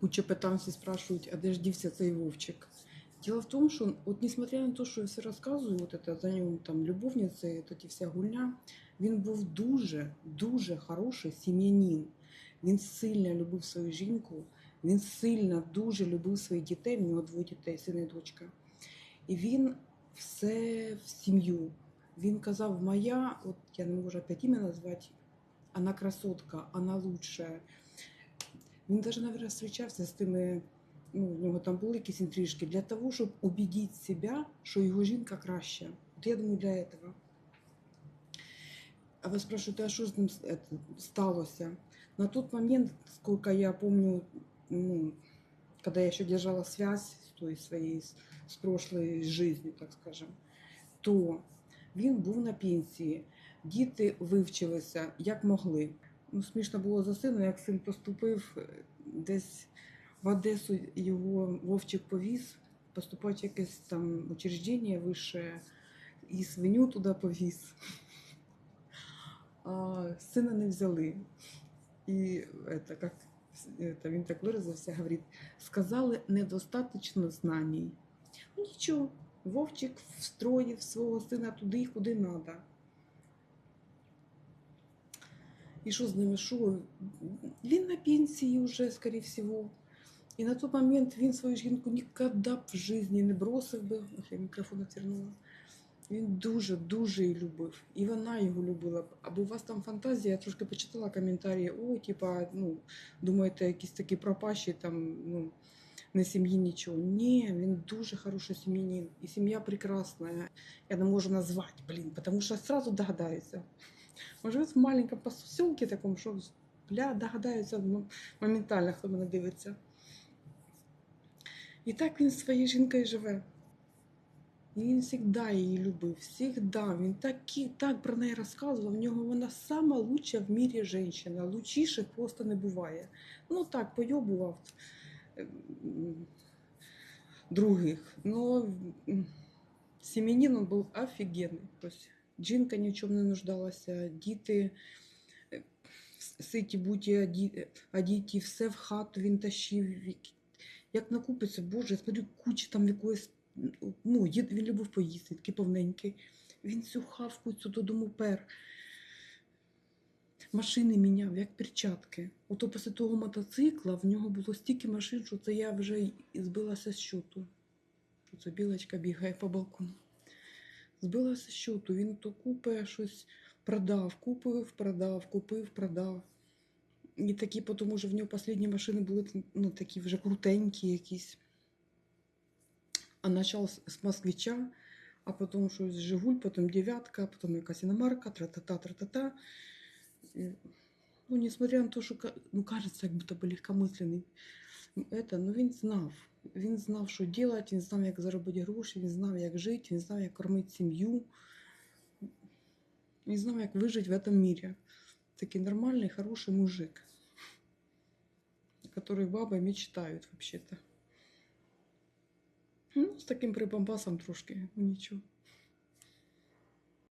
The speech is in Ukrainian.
Куча питань всі спрашивают, а де ж дівся цей Вовчик? Дело в том, что вот несмотря на то, що я все розказую, вот это за ним там любовниці, от ці вся гульня, він був дуже, дуже хороший сім'янин. Він сильно любив свою жінку, він сильно дуже любив своїх дітей, в нього двоє дітей, син і дочка. І він все в сім'ю. Він казав, моя, от я не можу опять ім'я назвати, вона красотка, вона лучшая. Він навіть, мабуть, зустрічався з тими, ну, у нього там були якісь інтрижки, для того, щоб убедити себе, що його жінка краща. От я думаю, для этого. А ви спрашиваєте, а що з ним сталося? На тот момент, сколько я помню, ну, когда я еще держала связь с той своей, с прошлой жизнью, так скажем, то він був на пенсії. Діти вивчилися як могли. Ну, смішно було за сина, як син поступив е, десь в Одесу, його Вовчик повіз, поступати якесь там учреждення вище, і свиню туди повіз. А сина не взяли. І это, как, это, він так виразився, говорить, сказали, недостаточно знаний. Ну нічого, Вовчик встроїв свого сина туди, куди треба. І що з ними? Що? Він на пенсії вже, скоріше всього. І на той момент він свою жінку ніколи б в житті не бросив би. Ох, я мікрофон отвернула. Він дуже-дуже її любив. І вона його любила. Або у вас там фантазія, я трошки почитала коментарі, о, типа, ну, думаєте, якісь такі пропащі, там, ну, не сім'ї нічого. Ні, він дуже хороший сім'янин. І сім'я прекрасна. Я не можу назвати, блін, тому що сразу Догадаються. Може, в маленькому поселке такому, що бля, догадаються ну, моментально, хто мене дивиться. І так він зі своєю жінкою живе. І він завжди її любив, завжди. Він такі, так про неї розказував. В нього вона сама лучша в мірі жінка. Лучіше просто не буває. Ну так, пойобував других. Но сім'янин був офігенний. Тобто жінка ні в чому не нуждалася, діти е, ситі буті оді- одіті, все в хату він тащив. Як накупиться, боже, я смотрю, куча там якоїсь ну, він любив поїсти, такий повненький. Він цю хавку цю додому пер. Машини міняв, як перчатки. Ото після того мотоцикла в нього було стільки машин, що це я вже збилася з щоту. Це білочка бігає по балкону. Збилася з щоту. Він то купе щось продав, купив, продав, купив, продав. І такі, тому що в нього останні машини були ну, такі вже крутенькі якісь. А с с москвича, а потом что Жигуль, потом девятка, потом якась иномарка, тра-та-та, тра-та-та. Ну, несмотря на то, що ну, кажется, як будто би легкомисленний. Это, ну, він знав. Він знав, що робити, він знав, як заробити гроші, він знав, як жити, він знав, як кормити сім'ю. Він знав, як вижити в цьому мірі. Такий нормальний, хороший мужик, который бабы мечтают вообще-то. Ну, з таким прибамбасом трошки, ну нічого.